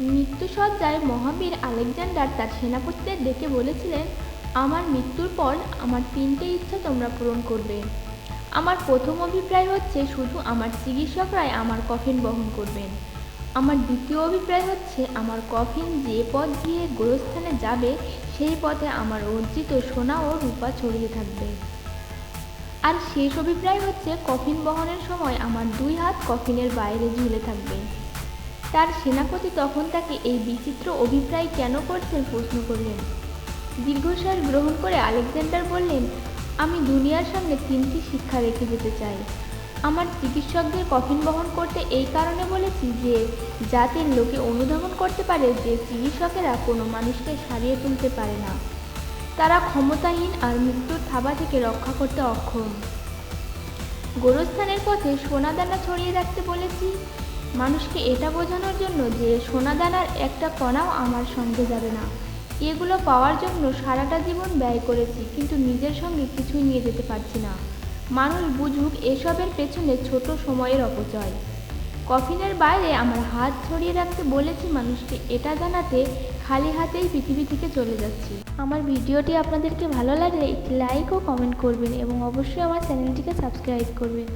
মৃত্যুসজ্জায় মহাবীর Alexander তার সেনাপতিদের ডেকে বলেছিলেন, আমার মৃত্যুর পর আমার তিনটে ইচ্ছা তোমরা পূরণ করবে। আমার প্রথম অভিপ্রায় হচ্ছে শুধু আমার চিকিৎসকরাই আমার কফিন বহন করবেন। আমার দ্বিতীয় অভিপ্রায় হচ্ছে আমার কফিন যে পথ দিয়ে গোরস্থানে যাবে, সেই পথে আমার অর্জিত সোনা ও রূপা ছড়িয়ে থাকবে। আর শেষ অভিপ্রায় হচ্ছে কফিন বহনের সময় আমার দুই হাত কফিনের বাইরে ঝুলে থাকবে। তার সেনাপতি তখন তাকে এই বিচিত্র অভিপ্রায় কেন করছেন প্রশ্ন করলেন। দীর্ঘশ্বাস গ্রহণ করে আলেকজান্ডার বললেন, আমি দুনিয়ার সামনে তিনটি শিক্ষা রেখে যেতে চাই। আমার চিকিৎসকদের কফিন বহন করতে এই কারণে বলেছি যে, জাতির লোকে অনুধাবন করতে পারে যে, চিকিৎসকেরা কোনো মানুষকে সারিয়ে তুলতে পারে না। তারা ক্ষমতাহীন আর মৃত্যুর থাবা থেকে রক্ষা করতে অক্ষম। গোরস্থানের পথে সোনাদানা ছড়িয়ে রাখতে বলেছি মানুষকে এটা বোঝানোর জন্য যে সোনাদানার একটা কণাও আমার সঙ্গে যাবে না। এগুলো পাওয়ার জন্য সারাটা জীবন ব্যয় করেছি, কিন্তু নিজের সঙ্গে কিছুই নিয়ে যেতে পারছি না। মানুষ বুঝুক, এসবের পেছনে ছোট সময়ের অপচয়। কফিনের বাইরে আমার হাত ছড়িয়ে রাখতে বলেছি মানুষকে, এটা জানাতে খালি হাতেই পৃথিবী থেকে চলে যাচ্ছি। আমার ভিডিওটি আপনাদেরকে ভালো লাগলে একটি লাইক ও কমেন্ট করবেন এবং অবশ্যই আমার চ্যানেলটিকে সাবস্ক্রাইব করবেন।